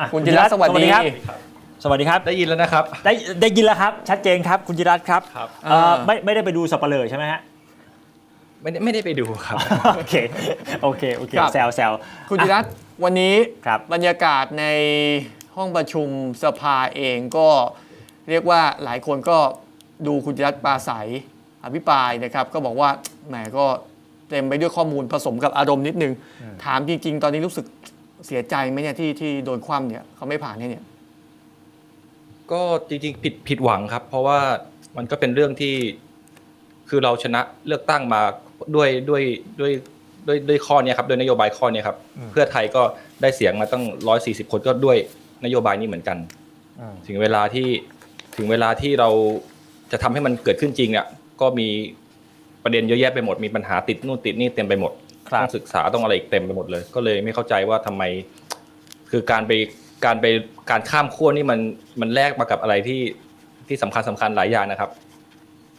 อะคุณจิรัตน์สวัสดีครับ สวัสดีครับ ได้ยินแล้วนะครับ ได้ได้ยินแล้วครับ ชัดเจนครับ คุณจิรัตน์ครับครับเอ่อไม่ไม่ได้ไปดูสับปะเลอใช่ไหมฮะ ไม่ได้ไม่ได้ไปดูครับ โอเค โอเค โอเคครับ แซวแซวคุณจิรัตน์วันนี้ครับ บรรยากาศในห้องประชุมสภาเองก็เรียกว่าหลายคนก็ดูคุณจิรัตน์ปราศัยอภิปรายนะครับ ก็บอกว่าแหมก็เต็มไปด้วยข้อมูลผสมกับอารมณ์นิดนึง ถามจริง ๆ ตอนนี้รู้สึก เสียใจไหมเนี่ยที่ที่โดนคว่ำเนี่ยเขาไม่ผ่านให้เนี่ย ก็จริงๆผิดผิดหวังครับ เพราะว่ามันก็เป็นเรื่องที่คือเราชนะเลือกตั้งมาด้วยด้วยด้วยด้วยด้วยข้อเนี้ยครับด้วยนโยบายข้อเนี้ยครับ เพื่อไทยก็ได้เสียงมาตั้งร้อยสี่สิบคนก็ด้วยนโยบายนี้เหมือนกันอืมถึงเวลาที่ถึงเวลาที่เราจะทำให้มันเกิดขึ้นจริงเนี่ยก็มีประเด็นเยอะแยะไปหมดมีปัญหาติดนู่นติดนี่เต็มไปหมดครับ ต้องศึกษาต้องอะไรอีกเต็มไปหมดเลย ก็เลยไม่เข้าใจว่าทำไม คือการไปการไปการข้ามขั้วนี่มันมันแลกมากับอะไรที่ที่สำคัญสำคัญหลายอย่างนะครับ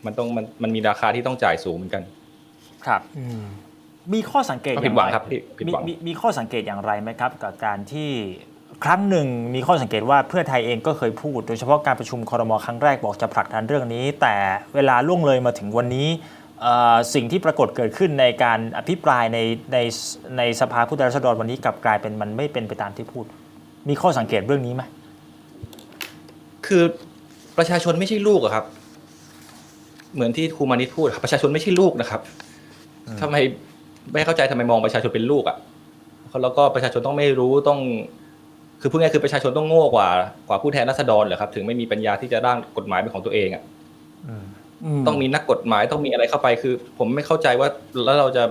มันต้องมันมันมีราคาที่ต้องจ่ายสูงเหมือนกัน ครับมีข้อสังเกตก็อผิย่าดงหวัไรงครับพี่ผิดมีหวังมีมีข้อสังเกตอย่างไรไหมครับ กับการที่ครั้งหนึ่งมีข้อสังเกตว่าเพื่อไทยเองก็เคยพูด โดยเฉพาะการประชุมครมครั้งแรกบอกจะผลักดันเรื่องนี้ แต่เวลาล่วงเลยมาถึงวันนี้เอ่อ สิ่งที่ปรากฏเกิดขึ้นในการอภิปรายในในในสภาผู้แทนราษฎรวันนี้กลับกลายเป็นมันไม่เป็นไปตามที่พูด มีข้อสังเกตเรื่องนี้ไหมคือประชาชนไม่ใช่ลูกอะครับ เหมือนที่ครูมานิตพูดครับประชาชนไม่ใช่ลูกนะครับทำไมไม่เข้าใจทำไมมองประชาชนเป็นลูกอะแล้วก็ประชาชนต้องไม่รู้ต้อง คือพูดง่ายๆคือประชาชนต้องโง่กว่ากว่าผู้แทนราษฎรเหรอครับ ถึงไม่มีปัญญาที่จะร่างกฎหมายเป็นของตัวเองอะ ต้องมีนักกฎหมายต้องมีอะไรเข้าไปคือ ผมไม่เข้าใจว่าแล้วเราจะ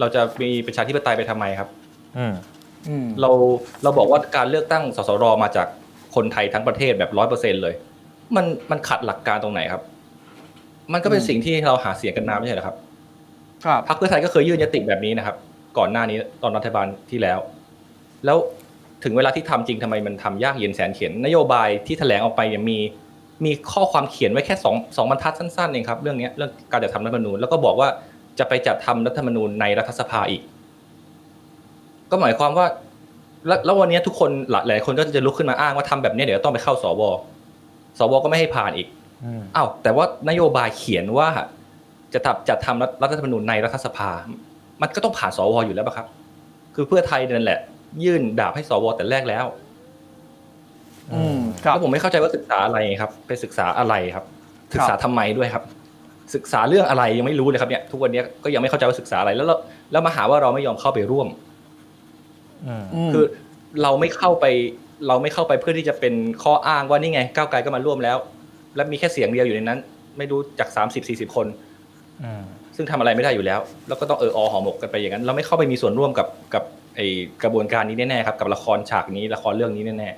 เราจะมีประชาธิปไตยไปทำไมครับอืมอืมเราเราบอกว่าการเลือกตั้งสสรมาจากคนไทยทั้งประเทศแบบร้อยเปอร์เซ็นเลย มันมันขัดหลักการตรงไหนครับ มันก็เป็นอืมสิ่งที่เราหาเสียงกันนานไม่ใช่เหรอครับ ครับพรรคเพื่อไทยก็เคยยื่นยติแบบนี้นะครับ ก่อนหน้านี้ตอนรัฐบาลที่แล้ว แล้วถึงเวลาที่ทำจริงทำไมมันทำยากเย็นแสนเข็ญนโยบายที่แถลงออกไปเนี่ยมี มีข้อความเขียนไว้แค่สองสองบรรทัดสั้นๆเองครับเรื่องเนี้ยเรื่องการจัดทำรัฐธรรมนูญแล้วก็บอกว่าจะไปจัดทำรัฐธรรมนูญในรัฐสภาอีก ก็หมายความว่า แล้วแล้ววันนี้ทุกคนหลายหลายคนก็จะลุกขึ้นมาอ้างว่าทำแบบนี้เดี๋ยวต้องไปเข้าสวสวก็ไม่ให้ผ่านอีกอืมอ้าวแต่ว่านโยบายเขียนว่า จะทำจัดทำรัฐรัฐธรรมนูญในรัฐสภา มันก็ต้องผ่านสวอยู่แล้วป่ะครับ คือเพื่อไทยนั่นแหละ ยื่นดาบให้สวแต่แรกแล้วอืมครับ แล้วผมไม่เข้าใจว่าศึกษาอะไรครับ ไปศึกษาอะไรครับครับศึกษาทำไมด้วยครับ ศึกษาเรื่องอะไรยังไม่รู้เลยครับเนี่ยทุกวันนี้ก็ยังไม่เข้าใจว่าศึกษาอะไรแล้วเราแล้วมาหาว่าเราไม่ยอมเข้าไปร่วมอืมมคือเราไม่เข้าไป เราไม่เข้าไปเพื่อที่จะเป็นข้ออ้างว่านี่ไงก้าวไกลก็มาร่วมแล้ว และมีแค่เสียงเดียวอยู่ในนั้น ไม่รู้จาก30 40คนอืมซึ่งทำอะไรไม่ได้อยู่แล้ว แล้วก็ต้องเอออหอหมกกันไปอย่างนั้น เราไม่เข้าไปมีส่วนร่วมกับกับไอกระบวนการนี้แน่ๆครับ กับละครฉากนี้ละครเรื่องนี้แน่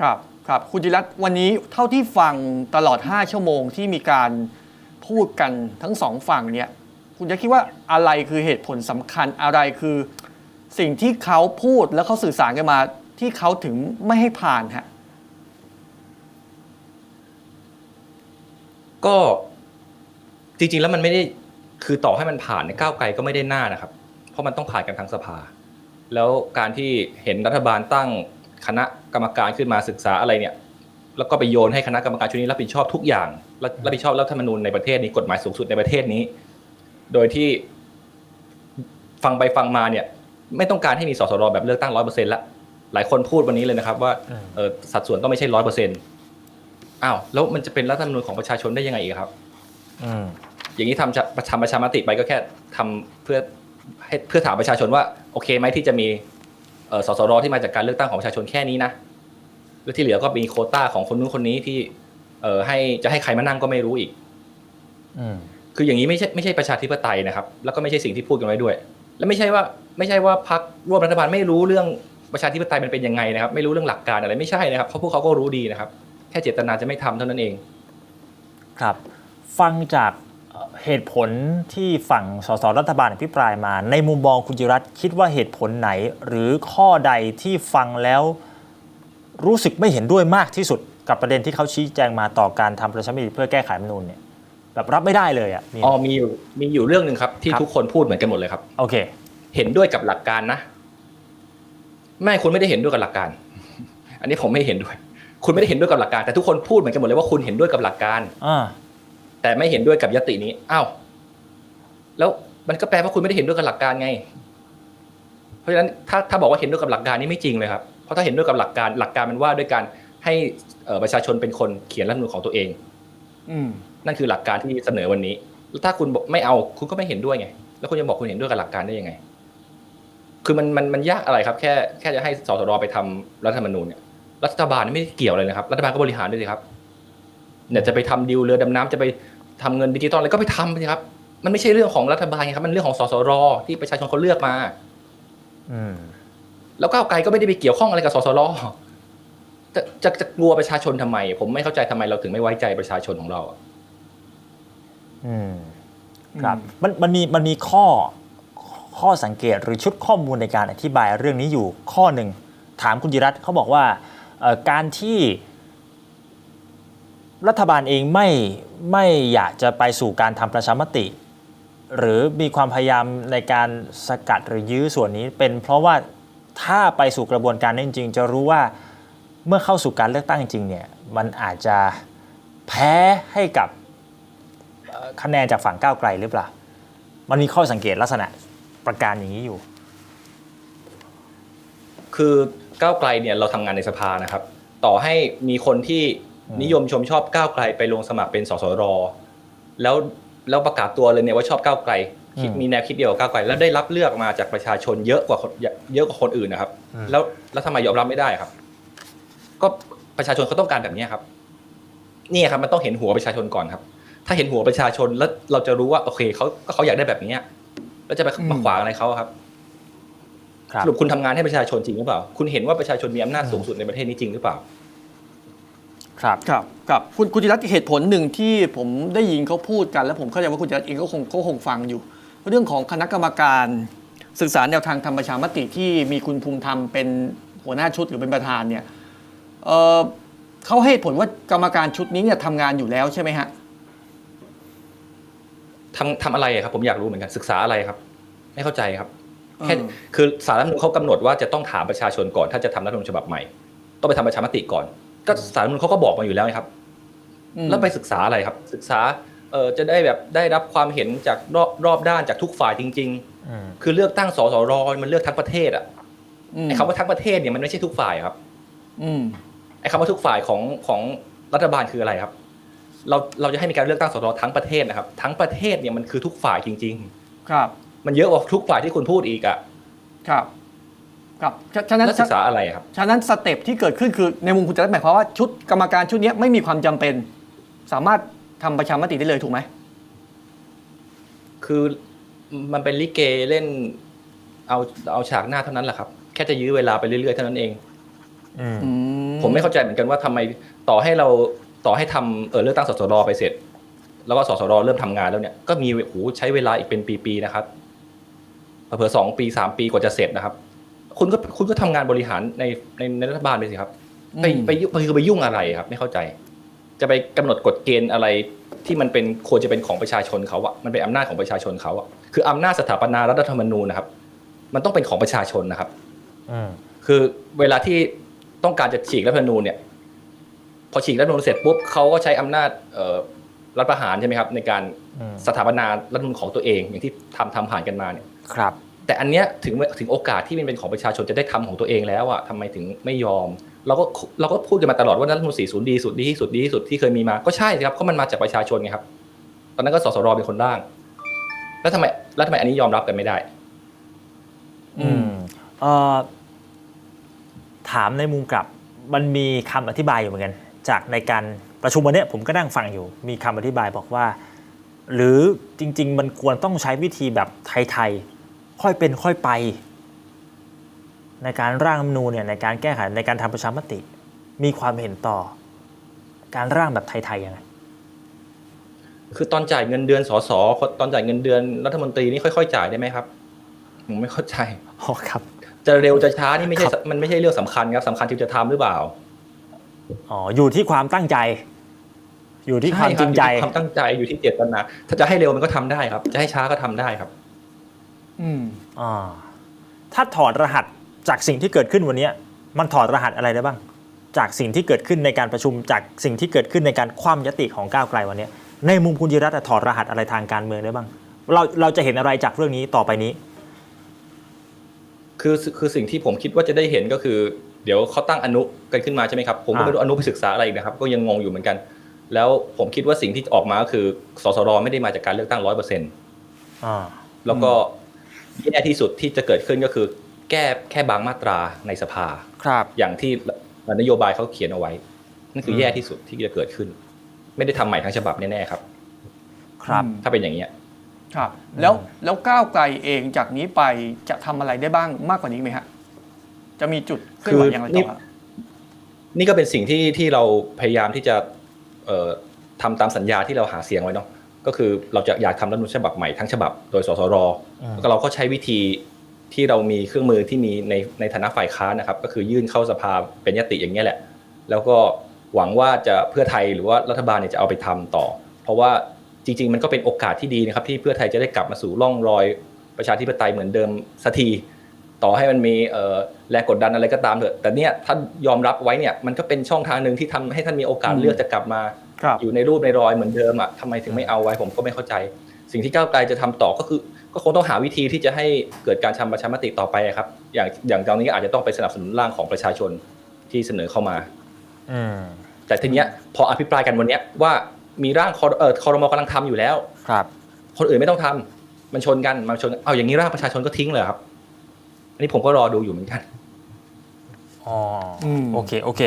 ครับครับคุณจิรัตน์วันนี้เท่าที่ฟังตลอด 5 ชั่วโมงที่มีการพูดกันทั้งสองฝั่งเนี่ยคุณจะคิดว่าอะไรคือเหตุผลสำคัญอะไรคือ สิ่งที่เขาพูดแล้วเขาสื่อสารกันมา ที่เขาถึงไม่ให้ผ่านฮะก็จริงๆแล้วมันไม่ได้คือต่อให้มันผ่านในยก้าวไกลก็ไม่ได้หน้านะครับ เพราะมันต้องผ่านกันทั้งสภา แล้วการที่เห็นรัฐบาลตั้ง คณะกรรมการขึ้นมาศึกษาอะไรเนี่ย แล้วก็ไปโยนให้คณะกรรมการชุดนี้รับผิดชอบทุกอย่างรับรับผิดชอบรัฐธรรมนูญในประเทศนี้กฎหมายสูงสุดในประเทศนี้ โดยที่ฟังไปฟังมาเนี่ย ไม่ต้องการให้มีสสรแบบเลือกตั้งร้อยเปอร์เซ็นต์ละหลายคนพูดวันนี้เลยนะครับ ว่าอืมเออสัดส่วนต้องไม่ใช่ร้อยเปอร์เซ็นต์อ้าวแล้วมันจะเป็นรัฐธรรมนูญของประชาชนได้ยังไงอีกครับอืมอย่างนี้ทำจะทำประชามติไปก็แค่ทำเพื่อให้เพื่อถามประชาชนว่า โอเคไหมที่จะมีเอ่อ สสรที่มาจากการเลือกตั้งของประชาชนแค่นี้นะแล้วที่เหลือก็มีโควต้าของคนนู้นคนนี้ที่ เอ่อให้จะให้ใครมานั่งก็ไม่รู้อีกอืมคืออย่างนี้ไม่ใช่ไม่ใช่ประชาธิปไตยนะครับ แล้วก็ไม่ใช่สิ่งที่พูดกันไว้ด้วย และไม่ใช่ว่าไม่ใช่ว่าพรรคร่วมรัฐบาลไม่รู้เรื่องประชาธิปไตยมันเป็นยังไงนะครับ ไม่รู้เรื่องหลักการอะไรไม่ใช่นะครับเพราะพวกเขาก็รู้ดีนะครับ แค่เจตนาจะไม่ทำเท่านั้นเอง ครับ ฟังจาก เอ่อเหตุผลที่ฝั่งสสรัฐบาลอภิปรายมา ในมุมมองคุณจิรัตน์คิดว่าเหตุผลไหน หรือข้อใดที่ฟังแล้วรู้สึกไม่เห็นด้วยมากที่สุด กับประเด็นที่เขาชี้แจงมาต่อการทำประชามติเพื่อแก้ไขรัฐธรรมนูญเนี่ยแบบรับไม่ได้เลยอะมีอ๋อมีอยู่มีอยู่เรื่องหนึ่งครับ ที่ครับทุกคนพูดเหมือนกันหมดเลยครับ โอเค เห็นด้วยกับหลักการนะ ไม่คุณไม่ได้เห็นด้วยกับหลักการ อันนี้ผมไม่เห็นด้วย คุณไม่ได้เห็นด้วยกับหลักการ แต่ทุกคนพูดเหมือนกันหมดเลยว่าคุณเห็นด้วยกับหลักการอ่า แต่ไม่เห็นด้วยกับยตินี้อ้าวแล้วมันก็แปลว่าคุณไม่ได้เห็นด้วยกับหลักการไง เพราะฉะนั้นถ้าถ้าบอกว่าเห็นด้วยกับหลักการนี่ไม่จริงเลยครับเพราะถ้าเห็นด้วยกับหลักการหลักการมันว่าด้วยการให้เอ่อประชาชนเป็นคนเขียนรัฐธรรมนูญของตัวเอง อืมนั่นคือหลักการที่เสนอวันนี้แล้วถ้าคุณบอกไม่เอาคุณก็ไม่เห็นด้วยไง แล้วคุณจะบอกคุณเห็นด้วยกับหลักการได้ยังไง คือมันมันมันยากอะไรครับ แค่แค่จะให้สสรไปทำรัฐธรรมนูญเนี่ยรัฐบาลไม่ได้เกี่ยวเลยนะครับ รัฐบาลก็บริหารด้วยสิครับ เนี่ยจะไปทำดิวเรือดำน้ำจะไปทำเงินดิจิตอลอะไรก็ไปทำสิครับมันไม่ใช่เรื่องของรัฐบาลไงครับ มันเรื่องของสสรที่ประชาชนเขาเลือกมาอืมแล้วก้าวไกลก็ไม่ได้ไปเกี่ยวข้องอะไรกับสสรจะจะจะกลัวประชาชนทำไม ผมไม่เข้าใจทำไมเราถึงไม่ไว้ใจประชาชนของเราอะอืมครับมันมันมีมันมีข้อข้อสังเกตหรือชุดข้อมูลในการอธิบายเรื่องนี้อยู่ข้อหนึ่งถามคุณจิรัตน์เขาบอกว่าเอ่อการที่ รัฐบาลเองไม่ไม่อยากจะไปสู่การทำประชามติ หรือมีความพยายามในการสกัดหรือยื้อส่วนนี้ เป็นเพราะว่าถ้าไปสู่กระบวนการนั้นจริงๆจะรู้ว่าเมื่อเข้าสู่การเลือกตั้งจริงเนี่ยมันอาจจะแพ้ให้กับคะแนนจากฝั่งก้าวไกลหรือเปล่า มันมีข้อสังเกตลักษณะประการอย่างนี้อยู่ คือก้าวไกลเนี่ยเราทำงานในสภานะครับ ต่อให้มีคนที่ นิยมชมชอบก้าวไกลไปลงสมัครเป็นสสรแล้วแล้วประกาศตัวเลยเนี่ยว่าชอบก้าวไกลคิดมีแนวคิดเดียวกับก้าวไกลแล้วได้รับเลือกมาจากประชาชนเยอะกว่าคนเยอะกว่าคนอื่นนะครับ แล้วแล้วทำไมยอมรับไม่ได้ครับ ก็ประชาชนเขาต้องการแบบนี้ครับนี่ครับมันต้องเห็นหัวประชาชนก่อนครับ ถ้าเห็นหัวประชาชนแล้วเราจะรู้ว่าโอเคเขาก็เขาอยากได้แบบนี้แล้วจะไปอืมมาขวางอะไรเขาครับครับสรุปคุณทำงานให้ประชาชนจริงหรือเปล่า คุณเห็นว่าประชาชนมีอำนาจสูงสุดในประเทศนี้จริงหรือเปล่า ครับครับครับคุณคุณจิรัตน์เหตุผลหนึ่งที่ผมได้ยินเขาพูดกัน แล้วผมเข้าใจว่าคุณจิรัตน์เองก็คงก็คงฟังอยู่ เรื่องของคณะกรรมการศึกษาแนวทางธรรมประชามติที่มีคุณภูมิธรรมเป็นหัวหน้าชุดหรือเป็นประธานเนี่ยเอ่อเขาให้เหตุผลว่ากรรมการชุดนี้เนี่ยทำงานอยู่แล้วใช่ไหมฮะทำทำอะไรอะครับ ผมอยากรู้เหมือนกันศึกษาอะไรครับ ไม่เข้าใจครับแค่เออคือสารรัฐธรรมนูญเขากำหนดว่าจะต้องถามประชาชนก่อน ถ้าจะทำรัฐธรรมนูญฉบับใหม่ ต้องไปทำประชามติก่อน ก็สารรัฐธรรมนูญเขาก็บอกมาอยู่แล้วไงครับอืมแล้วไปศึกษาอะไรครับ ศึกษาเออจะได้แบบได้รับความเห็นจากรอบรอบด้านจากทุกฝ่ายจริงอืมๆคือเลือกตั้งสสรมันเลือกทั้งประเทศอะอืมไอ้คำว่าทั้งประเทศเนี่ยมันไม่ใช่ทุกฝ่ายครับ อืมไอ้คำว่าทุกฝ่ายของของรัฐบาลคืออะไรครับ เราเราจะให้มีการเลือกตั้งสสรทั้งประเทศนะครับ ทั้งประเทศเนี่ยมันคือทุกฝ่ายจริง ๆ ครับ มันเยอะกว่าทุกฝ่ายที่คุณพูดอีกอะครับ ครับฉะฉะนั้นนักศึกษาอะไรครับ ฉะนั้นสเต็ปที่เกิดขึ้นคือในมุมคุณจิรัตน์หมายความว่าชุดกรรมการชุดนี้ไม่มีความจำเป็น สามารถทำประชามติได้เลยถูกไหม คือมันเป็นลิเกเล่น เอาเอาฉากหน้าเท่านั้นแหละครับ แค่จะยื้อเวลาไปเรื่อยๆเท่านั้นเองอืมผมไม่เข้าใจเหมือนกันว่าทำไมต่อให้เราต่อให้ทำเออเลือกตั้งสสรไปเสร็จ แล้วก็สสรเริ่มทำงานแล้วเนี่ยก็มีโอ้โหใช้เวลาอีกเป็นปีๆนะครับเผื่อๆสองปีสามปีกว่าจะเสร็จนะครับ คุณก็คุณก็ทำงานบริหารในในในรัฐบาลไปสิครับไปไปยุ่งคือไปยุ่งอะไรครับ ไม่เข้าใจ จะไปกำหนดกฎเกณฑ์อะไรที่มันเป็นควรจะเป็นของประชาชนเขาอะมันเป็นอำนาจของประชาชนเขาอะคืออำนาจสถาปนารัฐธรรมนูญนะครับ มันต้องเป็นของประชาชนนะครับอืมคือเวลาที่ต้องการจะฉีกรัฐธรรมนูญเนี่ย พอฉีกรัฐธรรมนูญเสร็จปุ๊บเขาก็ใช้อำนาจเอ่อรัฐประหารใช่ไหมครับ ในการอืมสถาปนารัฐธรรมนูญของตัวเอง อย่างที่ทำทำผ่านกันมาเนี่ยครับ แต่อันเนี้ยถึงถึงโอกาสที่มันเป็นของประชาชนจะได้ทำของตัวเองแล้วอะทำไมถึงไม่ยอม เราก็เราก็พูดกันมาตลอดว่ารัฐธรรมนูญ40ดีสุดดีที่สุดดีที่สุดที่เคยมีมาก็ใช่สิครับเพราะมันมาจากประชาชนไงครับ ตอนนั้นก็สสรเป็นคนร่าง แล้วทำไมแล้วทำไมอันนี้ยอมรับกันไม่ได้ อืมเอ่อถามในมุมกลับมันมีคำอธิบายอยู่เหมือนกัน จากในการประชุมวันเนี้ยผมก็นั่งฟังอยู่ มีคำอธิบายบอกว่า หรือจริง ๆ มันควรต้องใช้วิธีแบบไทยๆ ค่อยเป็นค่อยไป ในการร่างรัฐธรรมนูญเนี่ยในการแก้ไขในการทำประชามติ มีความเห็นต่อ การร่างแบบไทยๆยังไงคือตอนจ่ายเงินเดือนสสตอนจ่ายเงินเดือนรัฐมนตรีนี่ค่อยๆจ่ายได้ไหมครับผมไม่เข้าใจอ๋อครับ จะเร็วจะช้านี่ไม่ใช่ครับมันไม่ใช่เรื่องสำคัญครับสำคัญที่จะทำหรือเปล่าอ๋ออยู่ที่ความตั้งใจ อยู่ที่ความจริงใจช่ครับอยู่ที่ความตั้งใจอยู่ที่เจตนาถ้าจะให้เร็วมันก็ทำได้ครับ จะให้ช้าก็ทำได้ครับอืมอ่า ถ้าถอดรหัสจากสิ่งที่เกิดขึ้นวันเนี้ยมันถอดรหัสอะไรได้บ้าง จากสิ่งที่เกิดขึ้นในการประชุมจากสิ่งที่เกิดขึ้นในการคว่ำยติของก้าวไกลวันเนี้ยในมุมคุณจิรัตน์อะถอดรหัสอะไรทางการเมืองได้บ้าง เราเราจะเห็นอะไรจากเรื่องนี้ต่อไปนี้ คือคือสิ่งที่ผมคิดว่าจะได้เห็นก็คือ เดี๋ยวเขาตั้งอนุกันขึ้นมาใช่ไหมครับผมก็อ่าไม่รู้อนุไปศึกษาอะไรอีกนะครับ ก็ยังงงอยู่เหมือนกัน แล้วผมคิดว่าสิ่งที่ออกมาก็คือสสรไม่ได้มาจากการเลือกตั้งร้อยเปอร์เซ็นต์อ่าแล้วก็ แย่ที่สุดที่จะเกิดขึ้นก็คือ แก้แค่บางมาตราในสภาครับ อย่างที่นโยบายเขาเขียนเอาไว้ นั่นคือแย่ที่สุดที่จะเกิดขึ้น ไม่ได้ทำใหม่ทั้งฉบับแน่ๆครับ ครับอืมถ้าเป็นอย่างนี้ยครับ แล้วแล้วก้าวไกลเองจากนี้ไปจะทำอะไรได้บ้างมากกว่านี้ไหมฮะจะมีจุดเคลื่อนไหวอย่างไรต่อฮะนี่ก็เป็นสิ่งที่ที่เราพยายามที่จะเอ่อทำตามสัญญาที่เราหาเสียงไว้เนาะ ก็คือเราจะอยากทำรัฐธรรมนูญฉบับใหม่ทั้งฉบับโดยสสรอืมแล้วก็เราก็ใช้วิธีที่เรามีเครื่องมือที่มีในในฐานะฝ่ายค้านนะครับ ก็คือยื่นเข้าสภาเป็นยติอย่างนี้ยแหละ แล้วก็หวังว่าจะเพื่อไทยหรือว่ารัฐบาลเนี่ยจะเอาไปทำต่อ เพราะว่าจริง ๆ มันก็เป็นโอกาสที่ดีนะครับ ที่เพื่อไทยจะได้กลับมาสู่ร่องรอยประชาธิปไตยเหมือนเดิมสักทีต่อให้มันมีเอ่อแรงกดดันอะไรก็ตามเถอะแต่เนี่ยท่านยอมรับไว้เนี่ยมันก็เป็นช่องทางหนึ่งที่ทำให้ท่านมีโอกาสอืมเลือกจะกลับมาครับ อยู่ในรูปในรอยเหมือนเดิมอะทำไมถึงไม่เอาไว้ผมก็ไม่เข้าใจ สิ่งที่ก้าวไกลจะทำต่อก็คือ ก็คงต้องหาวิธีที่จะให้เกิดการทำประชามติต่อไปครับ อย่างอย่างตอนนี้อาจจะต้องไปสนับสนุนร่างของประชาชนที่เสนอเข้ามาอืมแต่ทีเนี้ยพออภิปรายกันวันเนี้ยว่ามีร่างคอเอ่อคอรมอกำลังทำอยู่แล้วครับ คนอื่นไม่ต้องทำมันชนกันมันชนเอาอย่างนี้ร่างประชาชนก็ทิ้งเลยครับ อันนี้ผมก็รอดูอยู่เหมือนกันอ๋ออมโอเคโอเค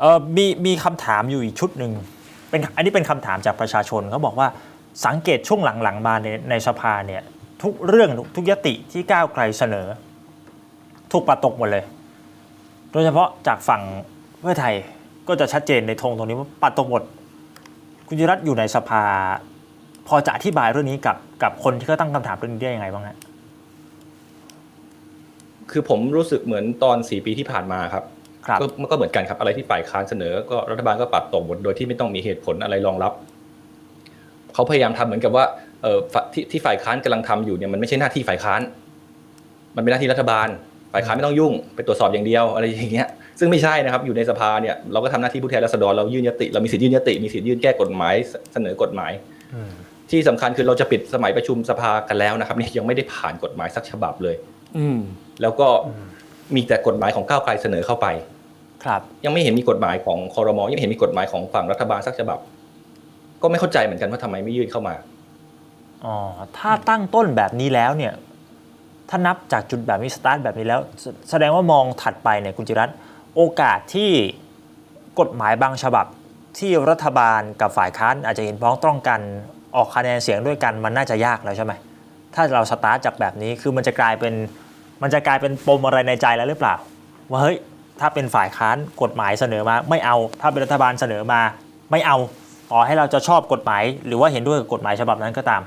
เออมีมีคำถามอยู่อีกชุดหนึ่ง เป็นอันนี้เป็นคำถามจากประชาชนเขาบอกว่าสังเกตช่วงหลังๆมาในในสภาเนี่ยทุกเรื่องทุกยติที่ก้าวไกลเสนอ ถูกปัดตกหมดเลย โดยเฉพาะจากฝั่งเพื่อไทยก็จะชัดเจนในธงตรงนี้ว่าปัดตกหมดคุณจิรัตอยู่ในสภา พอจะอธิบายเรื่องนี้กับกับคนที่เขาตั้งคำถามเรื่องนี้ได้ยังไงบ้างฮะคือผมรู้สึกเหมือนตอนสี่ปีที่ผ่านมาครับ ก็มันก็เหมือนกันครับอะไรที่ฝ่ายค้านเสนอ ก็รัฐบาลก็ปัดตกหมดโดยที่ไม่ต้องมีเหตุผลอะไรรองรับเขาพยายามทำเหมือนกับว่าเออฝ่ายที่ที่ฝ่ายค้านกำลังทำอยู่เนี่ยมันไม่ใช่หน้าที่ฝ่ายค้าน มันเป็นหน้าที่รัฐบาล ฝ่ายค้านไม่ต้องยุ่ง ไปตรวจสอบอย่างเดียวอะไรอย่างเงี้ยซึ่งไม่ใช่นะครับอยู่ในสภาเนี่ยเราก็ทำหน้าที่ผู้แทนราษฎรเรายื่นยติเรามีสิทธิ์ยื่นยติมีสิทธิ์ยื่นแก้กฎหมายเสเสนอกฎหมายอืมที่สำคัญคือเราจะปิดสมัยประชุมสภากันแล้วนะครับเนี่ยยังไม่ได้ผ่านกฎหมายสักฉบับเลย อืมแล้วก็มีแต่กฎหมายของก้าวไกลเสนอเข้าไป ครับยังไม่เห็นมีกฎหมายของคอรมอยังไม่เห็นมีกฎหมายของฝั่งรัฐบาลสักฉบับ ก็ไม่เข้าใจเหมือนกันว่าทำไมไม่ยื่นเข้ามาอ๋อถ้าตั้งต้นแบบนี้แล้วเนี่ย ถ้านับจากจุดแบบนี้สตาร์ทแบบนี้แล้ว แสแสดงว่ามองถัดไปเนี่ยคุณจิรัตน์โอกาสที่กฎหมายบางฉบับที่รัฐบาลกับฝ่ายค้านอาจจะเห็นพ้องต้องกันออกคะแนนเสียงด้วยกันมันน่าจะยากแล้วใช่ไหมถ้าเราสตาร์ทจากแบบนี้คือมันจะกลายเป็นมันจะกลายเป็นปมอะไรในใจแล้วหรือเปล่าว่าเฮ้ย ถ้าเป็นฝ่ายค้านกฎหมายเสนอมา ไม่เอา ถ้าเป็นรัฐบาลเสนอมา ไม่เอาต่อให้เราจะชอบกฎหมาย หรือว่าเห็นด้วยกับกฎหมายฉบับนั้นก็ตาม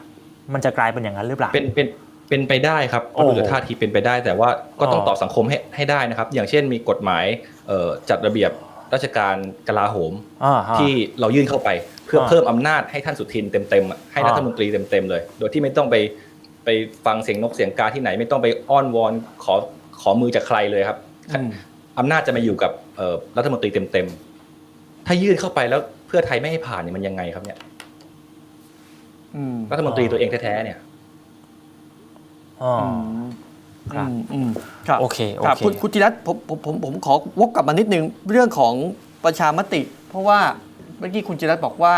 มันจะกลายเป็นอย่างนั้นหรือเปล่าเป็นเป็นเป็นไปได้ครับโอ้ก็ดูจากท่าทีเป็นไปได้ แต่ว่าก็ต้องอ๋อตอบสังคมให้ให้ได้นะครับ อย่างเช่นมีกฎหมายเอ่อจัดระเบียบราชการกลาโหมอ่าฮะที่เรายื่นเข้าไป เพื่ออ่าเพิ่มอำนาจให้ท่านสุทินเต็มๆอะให้อ่ารัฐมนตรีเต็มๆเลย โดยที่ไม่ต้องไปไปฟังเสียงนกเสียงกาที่ไหน ไม่ต้องไปอ้อนวอนขอขอมือจากใครเลยครับ อืมอำนาจจะมาอยู่กับเอ่อรัฐมนตรีเต็มๆ ถ้ายื่นเข้าไปแล้วเพื่อไทยไม่ให้ผ่านเนี่ยมันยังไงครับเนี่ยอืมรัฐมนตรีตัวเองแท้ๆเนี่ยอ๋ออืมครับอืมอืมครับโอเคโอครับเคคุณคุณจิรัตน์ผมผมผมผมขอวกกลับมานิดนึงเรื่องของประชามติ เพราะว่าเมื่อกี้คุณจิรัตน์บอกว่า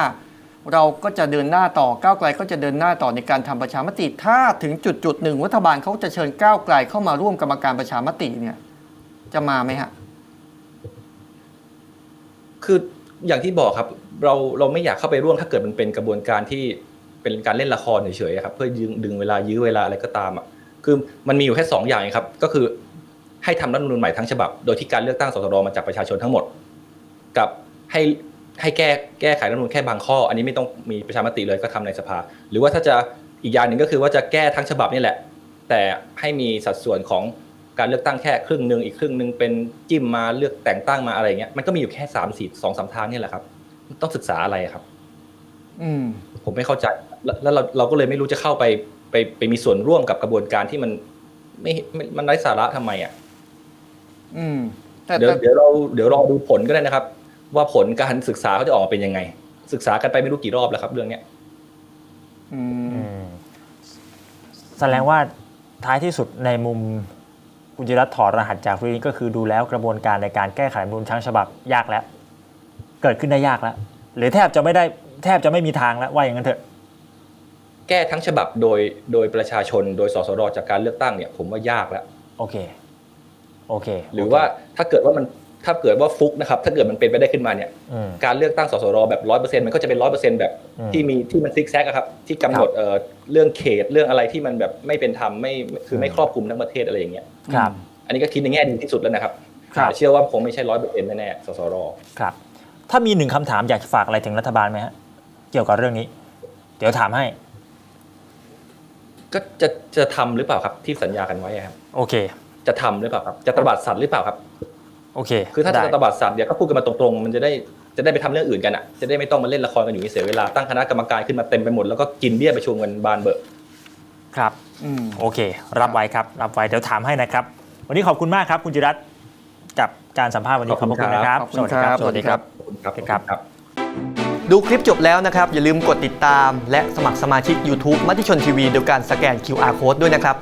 เราก็จะเดินหน้าต่อก้าวไกลก็จะเดินหน้าต่อในการทำประชามติ ถ้าถึงจุดจุดหนึ่งรัฐบาลเขาจะเชิญก้าวไกลเข้ามาร่วมกรรมการประชามติเนี่ย จะมาไหมฮะ คืออย่างที่บอกครับ เราเราไม่อยากเข้าไปร่วมถ้าเกิดมันเป็นกระบวนการที่เป็นการเล่นละครเฉยๆครับ เพื่อดึงดึงเวลายื้อเวลาอะไรก็ตามอะคือมันมีอยู่แค่สองอย่างครับ ก็คือให้ทำรัฐธรรมนูญใหม่ทั้งฉบับ โดยที่การเลือกตั้งสสรมาจากประชาชนทั้งหมด กับให้ให้แก้แก้ไขรัฐธรรมนูญแค่บางข้อ อันนี้ไม่ต้องมีประชามติเลยก็ทำในสภา หรือว่าถ้าจะอีกอย่างหนึ่งก็คือว่าจะแก้ทั้งฉบับนี่แหละ แต่ให้มีสัดส่วนของ การเลือกตั้งแค่ครึ่งหนึ่งอีกครึ่งหนึ่งเป็นจิ้มมาเลือกแต่งตั้งมาอะไรอย่างเงี้ยมันก็มีอยู่แค่สามสี่สองสามทางนี่แหละครับ ต้องศึกษาอะไรครับ อืม ผมไม่เข้าใจ แล้วแล้วเราเราก็เลยไม่รู้จะเข้าไปไปไปมีส่วนร่วมกับกระบวนการที่มัน ไม่ไม่มันไร้สาระทำไมอะอืมแต่เดี๋ยวแต่เดี๋ยวเราเดี๋ยวรอดูผลก็ได้นะครับ ว่าผลการศึกษาเขาจะออกมาเป็นยังไง ศึกษากันไปไม่รู้กี่รอบแล้วครับ เรื่องเนี้ยอืมอืมแสดงว่าท้ายที่สุดในมุม คุณจิรัตน์ถอดรหัสจากเรื่องนี้ก็คือดูแล้วกระบวนการในการแก้ไขรัฐธรรมนูญทั้งฉบับยากแล้ว เกิดขึ้นได้ยากแล้วหรือแทบจะไม่ได้แทบจะไม่มีทางแล้วว่าอย่างนั้นเถอะ แก้ทั้งฉบับโดยโดยประชาชนโดยสสรจากการเลือกตั้งเนี่ย ผมว่ายากแล้วโอเคโอเค หรือว่าถ้าเกิดว่ามัน ถ้าเกิดว่าฟุกนะครับถ้าเกิดมันเป็นไปได้ขึ้นมาเนี่ยอืมการเลือกตั้งสสรแบบร้อยเปอร์เซ็นต์มันก็จะเป็นร้อยเปอร์เซ็นต์แบบอืมที่มีที่มันซิกแซกอะครับที่กำหนดเอ่อเรื่องเขตเรื่องอะไรที่มันแบบไม่เป็นธรรมไม่คือไม่ครอบคลุมทั้งประเทศอะไรอย่างเงี้ยครับ อันนี้ก็คิดในแง่ดีที่สุดแล้วนะครับครับแต่เชื่อว่าคงไม่ใช่ร้อยเปอร์เซ็นต์แน่ๆสสรครับถ้ามีหนึ่งคำถามอยากจะฝากอะไรถึงรัฐบาลไหมฮะเกี่ยวกับเรื่องนี้ เดี๋ยวถามให้ ก็จะจะทำหรือเปล่าครับที่สัญญากันไว้อะครับ โอเค จะทำหรือเปล่าครับ จะตบัดสัตว์หรือเปล่าครับ โอเคคือถ้าจะได้ตบัดสัตว์เนี่ยก็พูดกันมาตรงๆ มันจะได้จะได้ไปทำเรื่องอื่นกันอะจะได้ไม่ต้องมาเล่นละครกันอยู่นี่เสียเวลาตั้งคณะกรรมการขึ้นมาเต็มไปหมดแล้วก็กินเบี้ยประชุมกันบานเบอะครับอืมโอเค รับไว้ครับ รับไว้เดี๋ยวถามให้นะครับ วันนี้ขอบคุณมากครับ คุณจิรัตน์กับการสัมภาษณ์วันนี้ขอบพระคุณนะครับขอบคุณครับสวัสดีครับขอบคุณครับครับครับ ดูคลิปจบแล้วนะครับ อย่าลืมกดติดตาม และสมัครสมาชิก YouTube มติชนทีวีโดยการสแกน QR Code ด้วยนะครับ